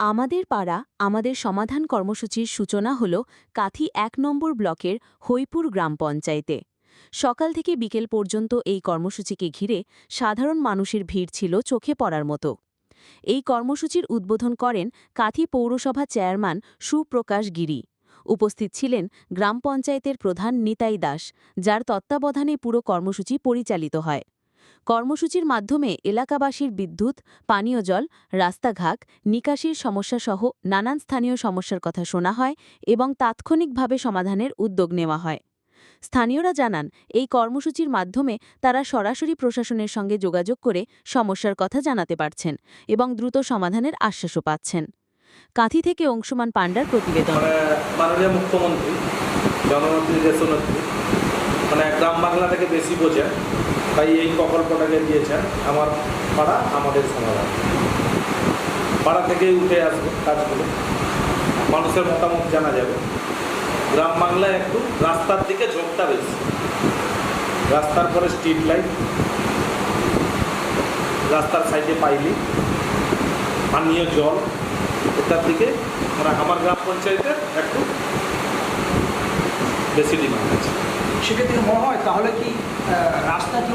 আমাদের পাড়া আমাদের সমাধান কর্মসূচির সূচনা হল কাথি এক নম্বর ব্লকের হৈপুর গ্রাম পঞ্চায়েতে। সকাল থেকে বিকেল পর্যন্ত এই কর্মসূচিকে ঘিরে সাধারণ মানুষের ভিড় ছিল চোখে পড়ার মতো। এই কর্মসূচির উদ্বোধন করেন কাথি পৌরসভা চেয়ারম্যান সুপ্রকাশ গিরি। উপস্থিত ছিলেন গ্রাম পঞ্চায়েতের প্রধান নিতাই দাস, যার তত্ত্বাবধানে পুরো কর্মসূচি পরিচালিত হয়। কর্মসূচির মাধ্যমে এলাকাবাসীর বিদ্যুৎ, পানীয় জল, রাস্তাঘাট, নিকাশির সমস্যাসহ নানান স্থানীয় সমস্যার কথা শোনা হয় এবং তাৎক্ষণিকভাবে সমাধানের উদ্যোগ নেওয়া হয়। স্থানীয়রা জানান, এই কর্মসূচির মাধ্যমে তারা সরাসরি প্রশাসনের সঙ্গে যোগাযোগ করে সমস্যার কথা জানাতে পারছেন এবং দ্রুত সমাধানের আশ্বাসও পাচ্ছেন। কাঁথি থেকে অংশুমান পাণ্ডার প্রতিবেদন। মানে মাননীয় মুখ্যমন্ত্রী জননেত্রী দেশনেত্রী মানে গ্রাম বাংলা থেকে বেশি বোঝে তাই এই প্রকল্পটাকে দিয়েছেন, আমার পাড়া, আমাদের সমাধান। পাড়া থেকেই উঠে আসবে কাজগুলো। মানুষের মতামত জানা যাবে। গ্রাম বাংলায় একটু রাস্তার দিকে ঝোঁকটা বেশি। রাস্তার পরে স্ট্রিট লাইট রাস্তার সাইডে পাইলি। পানীয় জল। এটার দিকে মানে আমার গ্রাম পঞ্চায়েতের একটু বেশি ডিমান্ড আছে। সেক্ষেত্রে মনে হয় তাহলে কি রাস্তা কি